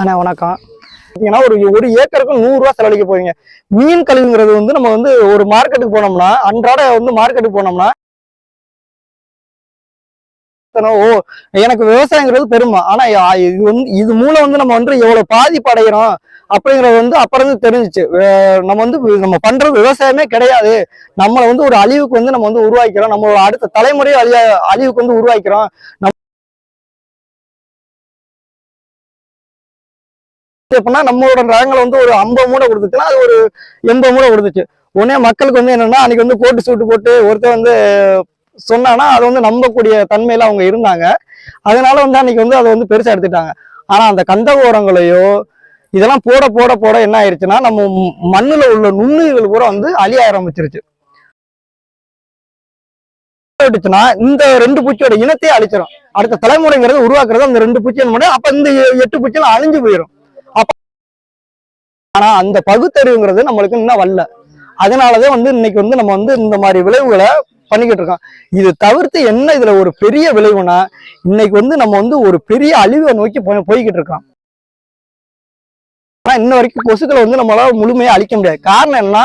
அண்ணா வணக்கம். பார்த்தீங்கன்னா ஒரு ஒரு ஏக்கருக்கு நூறுரூவா செலவழிக்க போவீங்க மீன் கழிவுங்கிறது வந்து நம்ம வந்து ஒரு மார்க்கெட்டுக்கு போனோம்னா அன்றாட வந்து மார்க்கெட்டுக்கு போனோம்னா ஓ எனக்கு விவசாயங்கிறது பெருமை. ஆனா இது வந்து இது மூலம் வந்து நம்ம வந்து எவ்வளவு பாதிப்பு அடைகிறோம் அப்படிங்கறது வந்து அப்புறம் இருந்து தெரிஞ்சுச்சு. நம்ம வந்து நம்ம பண்றது விவசாயமே கிடையாது. நம்மளை வந்து ஒரு அழிவுக்கு வந்து நம்ம வந்து உருவாக்கிறோம். நம்மளோட அடுத்த தலைமுறையை அழிய அழிவுக்கு வந்து உருவாக்கிறோம். எப்படின்னா நம்மளோட ரகங்களை வந்து ஒரு ஐம்பது மூடை கொடுத்துச்சுன்னா அது ஒரு எண்பது மூடை கொடுத்துச்சு. உடனே மக்களுக்கு வந்து என்னன்னா அன்னைக்கு வந்து கோட்டு சூட்டு போட்டு ஒருத்தர் வந்து சொன்னானா அதை வந்து நம்பக்கூடிய தன்மையில அவங்க இருந்தாங்க. அதனால வந்து அன்னைக்கு வந்து அதை வந்து பெருசா எடுத்துட்டாங்க. ஆனா அந்த கந்த ஓரங்களையோ இதெல்லாம் போட போட போட என்ன ஆயிடுச்சுன்னா நம்ம மண்ணுல உள்ள நுண்ணுயிர்கள் பூரா வந்து அழிய ஆரம்பிச்சிருச்சு. விட்டுச்சுன்னா இந்த ரெண்டு பூச்சியோட இனத்தையே அழிச்சிடும் அடுத்த தலைமுறைங்கிறது உருவாக்குறது அந்த ரெண்டு பூச்சி அப்ப இந்த எட்டு பூச்சியெல்லாம் அழிஞ்சு போயிடும் ஆனா அந்த பகுத்தறிவுங்கிறது நம்மளுக்கு இன்னும் வரல. அதனாலதான் வந்து இன்னைக்கு வந்து நம்ம வந்து இந்த மாதிரி விளைவுகளை பண்ணிக்கிட்டு இருக்கோம். இது தவிர்த்து என்ன இதுல ஒரு பெரிய விளைவுனா இன்னைக்கு வந்து நம்ம வந்து ஒரு பெரிய அழிவை நோக்கி போய் போய்கிட்டு இருக்கோம். ஆனா இன்ன வரைக்கும் கொசுக்களை வந்து நம்மளால முழுமையா அழிக்க முடியாது. காரணம் என்ன